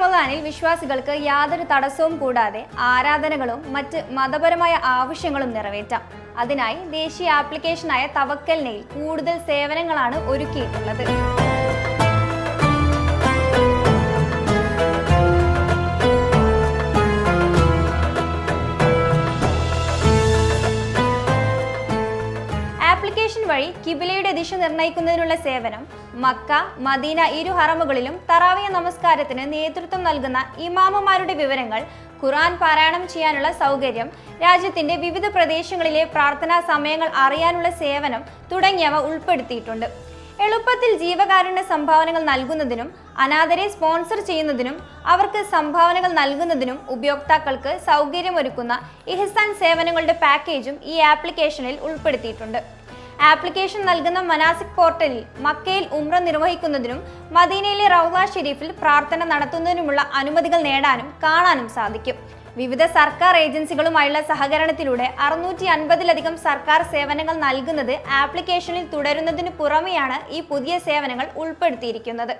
റമദാനിൽ വിശ്വാസികൾക്ക് യാതൊരു തടസ്സവും കൂടാതെ ആരാധനകളും മറ്റ് മതപരമായ ആവശ്യങ്ങളും നിറവേറ്റാം. അതിനായി ദേശീയ ആപ്ലിക്കേഷനായ തവക്കലിനയിൽ കൂടുതൽ സേവനങ്ങളാണ് ഒരുക്കിയിട്ടുള്ളത്. ആപ്ലിക്കേഷൻ വഴി കിബിലയുടെ ദിശ നിർണയിക്കുന്നതിനുള്ള സേവനം മക്ക മദീന ഇരു ഹറമുകളിലും തറാവിയ നമസ്കാരത്തിന് നേതൃത്വം നൽകുന്ന ഇമാമുമാരുടെ വിവരങ്ങൾ ഖുറാൻ പാരായണം ചെയ്യാനുള്ള സൗകര്യം രാജ്യത്തിന്റെ വിവിധ പ്രദേശങ്ങളിലെ പ്രാർത്ഥനാ സമയങ്ങൾ അറിയാനുള്ള സേവനം തുടങ്ങിയവ ഉൾപ്പെടുത്തിയിട്ടുണ്ട്. എളുപ്പത്തിൽ ജീവകാരുണ്യ സംഭാവനകൾ നൽകുന്നതിനും അനാഥരെ സ്പോൺസർ ചെയ്യുന്നതിനും അവർക്ക് സംഭാവനകൾ നൽകുന്നതിനും ഉപയോക്താക്കൾക്ക് സൗകര്യമൊരുക്കുന്ന ഇഹ്സാൻ സേവനങ്ങളുടെ പാക്കേജും ഈ ആപ്ലിക്കേഷനിൽ ഉൾപ്പെടുത്തിയിട്ടുണ്ട്. ആപ്ലിക്കേഷൻ നൽകുന്ന മനാസിക് പോർട്ടലിൽ മക്കയിൽ ഉംറ നിർവഹിക്കുന്നതിനും മദീനയിലെ റൗള ഷെരീഫിൽ പ്രാർത്ഥന നടത്തുന്നതിനുമുള്ള അനുമതികൾ നേടാനും കാണാനും സാധിക്കും. വിവിധ സർക്കാർ ഏജൻസികളുമായുള്ള സഹകരണത്തിലൂടെ അറുന്നൂറ്റി അൻപതിലധികം സർക്കാർ സേവനങ്ങൾ നൽകുന്നത് ആപ്ലിക്കേഷനിൽ തുടരുന്നതിന് പുറമെയാണ് ഈ പുതിയ സേവനങ്ങൾ ഉൾപ്പെടുത്തിയിരിക്കുന്നത്.